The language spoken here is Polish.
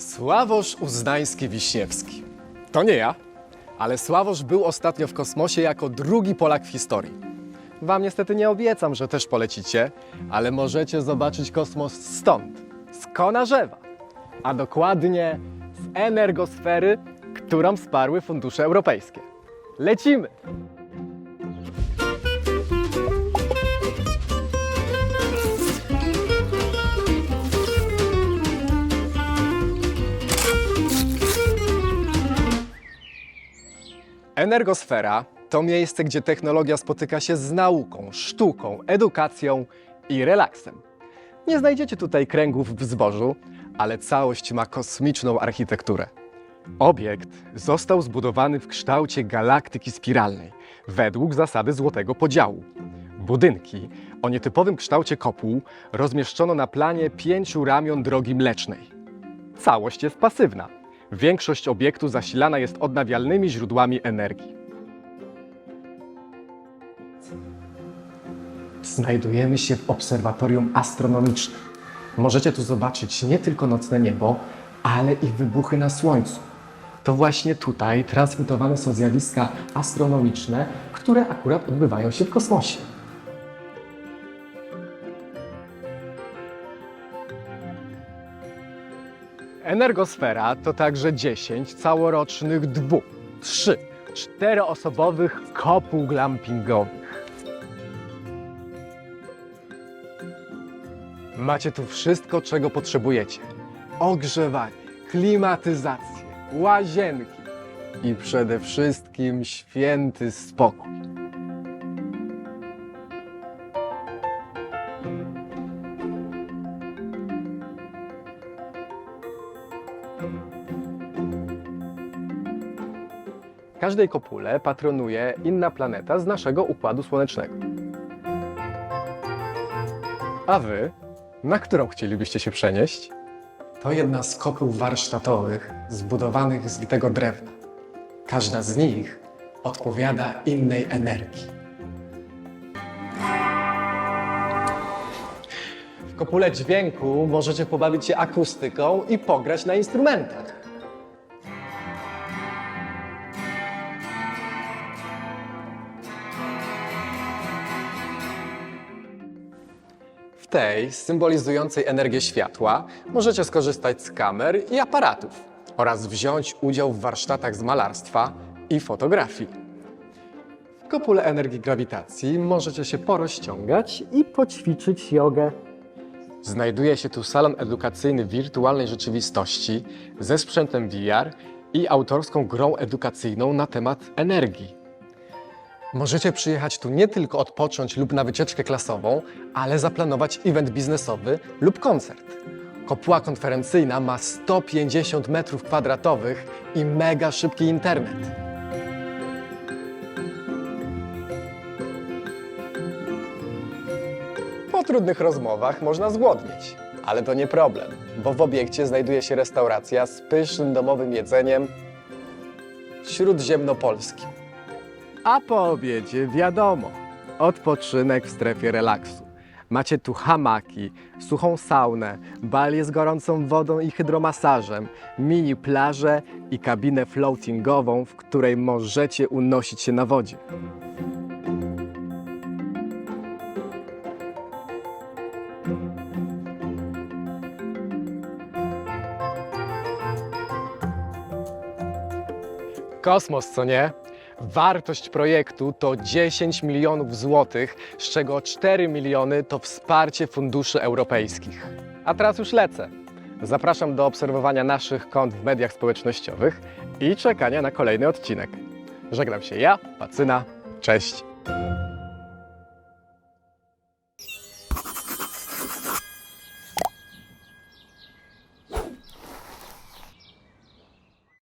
Sławosz Uznański-Wiśniewski. To nie ja, ale Sławosz był ostatnio w kosmosie jako drugi Polak w historii. Wam niestety nie obiecam, że też polecicie, ale możecie zobaczyć kosmos stąd, z Konarzewa, a dokładnie z energosfery, którą wsparły fundusze europejskie. Lecimy! Energosfera to miejsce, gdzie technologia spotyka się z nauką, sztuką, edukacją i relaksem. Nie znajdziecie tutaj kręgów w zbożu, ale całość ma kosmiczną architekturę. Obiekt został zbudowany w kształcie galaktyki spiralnej, według zasady złotego podziału. Budynki o nietypowym kształcie kopuł rozmieszczono na planie pięciu ramion drogi mlecznej. Całość jest pasywna. Większość obiektu zasilana jest odnawialnymi źródłami energii. Znajdujemy się w obserwatorium astronomicznym. Możecie tu zobaczyć nie tylko nocne niebo, ale i wybuchy na Słońcu. To właśnie tutaj transmitowane są zjawiska astronomiczne, które akurat odbywają się w kosmosie. Energosfera to także 10 całorocznych dwu, trzy, czteroosobowych kopuł glampingowych. Macie tu wszystko, czego potrzebujecie. Ogrzewanie, klimatyzację, łazienki i przede wszystkim święty spokój. Każdej kopule patronuje inna planeta z naszego układu słonecznego. A wy, na którą chcielibyście się przenieść? To jedna z kopuł warsztatowych zbudowanych z litego drewna. Każda z nich odpowiada innej energii. W kopule dźwięku możecie pobawić się akustyką i pograć na instrumentach. W tej, symbolizującej energię światła, możecie skorzystać z kamer i aparatów oraz wziąć udział w warsztatach z malarstwa i fotografii. W kopule energii grawitacji możecie się porozciągać i poćwiczyć jogę. Znajduje się tu salon edukacyjny wirtualnej rzeczywistości ze sprzętem VR i autorską grą edukacyjną na temat energii. Możecie przyjechać tu nie tylko odpocząć lub na wycieczkę klasową, ale zaplanować event biznesowy lub koncert. Kopuła konferencyjna ma 150 metrów kwadratowych i mega szybki internet. Po trudnych rozmowach można zgłodnieć, ale to nie problem, bo w obiekcie znajduje się restauracja z pysznym domowym jedzeniem śródziemnopolskim. A po obiedzie wiadomo, odpoczynek w strefie relaksu. Macie tu hamaki, suchą saunę, balię z gorącą wodą i hydromasażem, mini plażę i kabinę floatingową, w której możecie unosić się na wodzie. Kosmos, co nie? Wartość projektu to 10 milionów złotych, z czego 4 miliony to wsparcie funduszy europejskich. A teraz już lecę. Zapraszam do obserwowania naszych kont w mediach społecznościowych i czekania na kolejny odcinek. Żegnam się ja, Pacyna. Cześć.